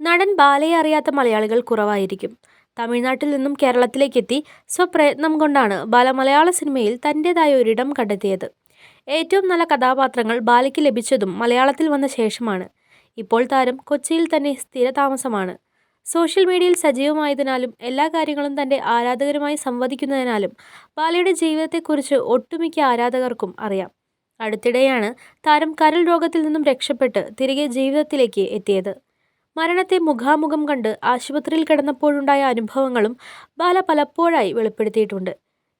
നടൻ ബാലയെ അറിയാത്ത മലയാളികൾ കുറവായിരിക്കും. തമിഴ്നാട്ടിൽ നിന്നും കേരളത്തിലേക്കെത്തി സ്വപ്രയത്നം കൊണ്ടാണ് ബാല മലയാള സിനിമയിൽ തന്റെതായ ഒരിടം കണ്ടെത്തിയത്. ഏറ്റവും നല്ല കഥാപാത്രങ്ങൾ ബാലയ്ക്ക് ലഭിച്ചതും മലയാളത്തിൽ വന്ന ശേഷമാണ്. ഇപ്പോൾ താരം കൊച്ചിയിൽ തന്നെ സ്ഥിരതാമസമാണ്. സോഷ്യൽ മീഡിയയിൽ സജീവമായതിനാലും എല്ലാ കാര്യങ്ങളും തന്റെ ആരാധകരുമായി സംവദിക്കുന്നതിനാലും ബാലയുടെ ജീവിതത്തെക്കുറിച്ച് ഒട്ടുമിക്ക ആരാധകർക്കും അറിയാം. അടുത്തിടെയാണ് താരം കരൾ രോഗത്തിൽ നിന്നും രക്ഷപ്പെട്ട് തിരികെ ജീവിതത്തിലേക്ക് എത്തിയത്. മരണത്തെ മുഖാമുഖം കണ്ട് ആശുപത്രിയിൽ കിടന്നപ്പോഴുണ്ടായ അനുഭവങ്ങളും ബാല പലപ്പോഴായി വെളിപ്പെടുത്തിയിട്ടുണ്ട്.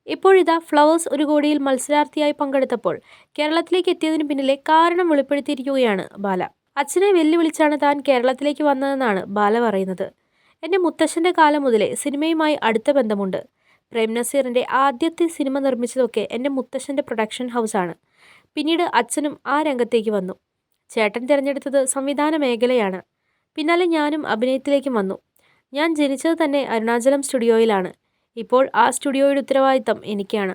ഇപ്പോഴിതാ ഫ്ലവേഴ്സ് ഒരു കോടിയിൽ മത്സരാർത്ഥിയായി പങ്കെടുത്തപ്പോൾ കേരളത്തിലേക്ക് എത്തിയതിനു പിന്നിലെ കാരണം വെളിപ്പെടുത്തിയിരിക്കുകയാണ് ബാല. അച്ഛനെ വെല്ലുവിളിച്ചാണ് താൻ കേരളത്തിലേക്ക് വന്നതെന്നാണ് ബാല പറയുന്നത്. എന്റെ മുത്തശ്ശന്റെ കാലം മുതലേ സിനിമയുമായി അടുത്ത ബന്ധമുണ്ട്. പ്രേം നസീറിന്റെ ആദ്യത്തെ സിനിമ നിർമ്മിച്ചതൊക്കെ എന്റെ മുത്തശ്ശന്റെ പ്രൊഡക്ഷൻ ഹൗസാണ്. പിന്നീട് അച്ഛനും ആ രംഗത്തേക്ക് വന്നു. ചേട്ടൻ തിരഞ്ഞെടുത്തത് സംവിധാന മേഖലയാണ്. പിന്നാലെ ഞാനും അഭിനയത്തിലേക്ക് വന്നു. ഞാൻ ജനിച്ചത് തന്നെ അരുണാചലം സ്റ്റുഡിയോയിലാണ്. ഇപ്പോൾ ആ സ്റ്റുഡിയോയുടെ ഉത്തരവാദിത്തം എനിക്കാണ്.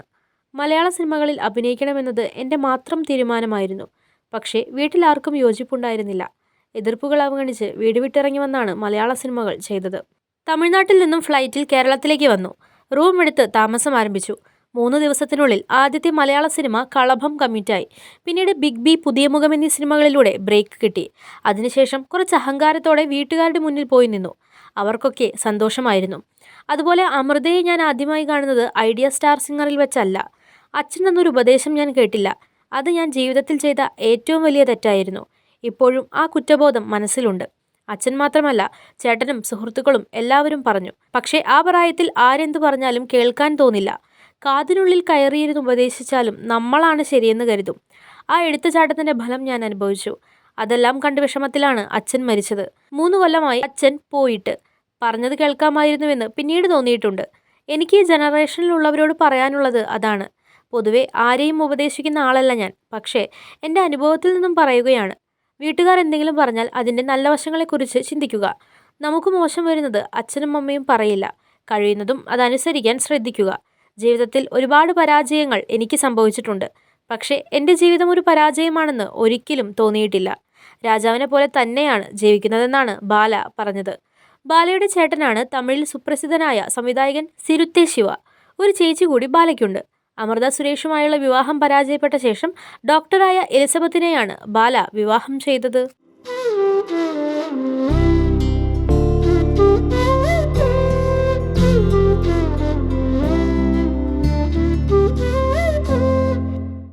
മലയാള സിനിമകളിൽ അഭിനയിക്കണമെന്നത് എന്റെ മാത്രം തീരുമാനമായിരുന്നു. പക്ഷേ വീട്ടിലാർക്കും യോജിപ്പുണ്ടായിരുന്നില്ല. എതിർപ്പുകൾ അവഗണിച്ച് വീട് വിട്ടിറങ്ങി വന്നാണ് മലയാള സിനിമകൾ ചെയ്തത്. തമിഴ്നാട്ടിൽ നിന്നും ഫ്ലൈറ്റിൽ കേരളത്തിലേക്ക് വന്നു. റൂം എടുത്ത് താമസം ആരംഭിച്ചു. മൂന്ന് ദിവസത്തിനുള്ളിൽ ആദ്യത്തെ മലയാള സിനിമ കളഭം കമ്മിറ്റായി. പിന്നീട് ബിഗ് ബി പുതിയ മുഖം എന്നീ സിനിമകളിലൂടെ ബ്രേക്ക് കിട്ടി. അതിനുശേഷം കുറച്ച് അഹങ്കാരത്തോടെ വീട്ടുകാരുടെ മുന്നിൽ പോയി നിന്നു. അവർക്കൊക്കെ സന്തോഷമായിരുന്നു. അതുപോലെ അമൃതയെ ഞാൻ ആദ്യമായി കാണുന്നത് ഐഡിയ സ്റ്റാർ സിംഗറിൽ വെച്ചല്ല. അച്ഛൻ എന്നൊരു ഉപദേശം ഞാൻ കേട്ടില്ല. അത് ഞാൻ ജീവിതത്തിൽ ചെയ്ത ഏറ്റവും വലിയ തെറ്റായിരുന്നു. ഇപ്പോഴും ആ കുറ്റബോധം മനസ്സിലുണ്ട്. അച്ഛൻ മാത്രമല്ല ചേട്ടനും സുഹൃത്തുക്കളും എല്ലാവരും പറഞ്ഞു. പക്ഷേ ആ പ്രായത്തിൽ ആരെന്തു പറഞ്ഞാലും കേൾക്കാൻ തോന്നില്ല. കാതിനുള്ളിൽ കയറിയിരുന്ന് ഉപദേശിച്ചാലും നമ്മളാണ് ശരിയെന്ന് കരുതും. ആ എടുത്തുചാട്ടത്തിന്റെ ഫലം ഞാൻ അനുഭവിച്ചു. അതെല്ലാം കണ്ട് വിഷമത്തിലാണ് അച്ഛൻ മരിച്ചത്. മൂന്ന് കൊല്ലമായി അച്ഛൻ പോയിട്ട്. പറഞ്ഞത് കേൾക്കാമായിരുന്നുവെന്ന് പിന്നീട് തോന്നിയിട്ടുണ്ട്. എനിക്ക് ഈ ജനറേഷനിലുള്ളവരോട് പറയാനുള്ളത് അതാണ്. പൊതുവെ ആരെയും ഉപദേശിക്കുന്ന ആളല്ല ഞാൻ. പക്ഷേ എന്റെ അനുഭവത്തിൽ നിന്നും പറയുകയാണ്. വീട്ടുകാർ എന്തെങ്കിലും പറഞ്ഞാൽ അതിന്റെ നല്ല വശങ്ങളെക്കുറിച്ച് ചിന്തിക്കുക. നമുക്ക് മോശം വരുന്നത് അച്ഛനും അമ്മയും പറയില്ല. കഴിയുന്നതും അതനുസരിക്കാൻ ശ്രദ്ധിക്കുക. ജീവിതത്തിൽ ഒരുപാട് പരാജയങ്ങൾ എനിക്ക് സംഭവിച്ചിട്ടുണ്ട്. പക്ഷേ എന്റെ ജീവിതം ഒരു പരാജയമാണെന്ന് ഒരിക്കലും തോന്നിയിട്ടില്ല. രാജാവിനെ പോലെ തന്നെയാണ് ജീവിക്കുന്നതെന്നാണ് ബാല പറഞ്ഞത്. ബാലയുടെ ചേട്ടനാണ് തമിഴിൽ സുപ്രസിദ്ധനായ സംവിധായകൻ സിരുത്തെ ശിവ. ഒരു ചേച്ചി കൂടി ബാലയ്ക്കുണ്ട്. അമൃത സുരേഷുമായുള്ള വിവാഹം പരാജയപ്പെട്ട ശേഷം ഡോക്ടറായ എലിസബത്തിനെയാണ് ബാല വിവാഹം ചെയ്തത്.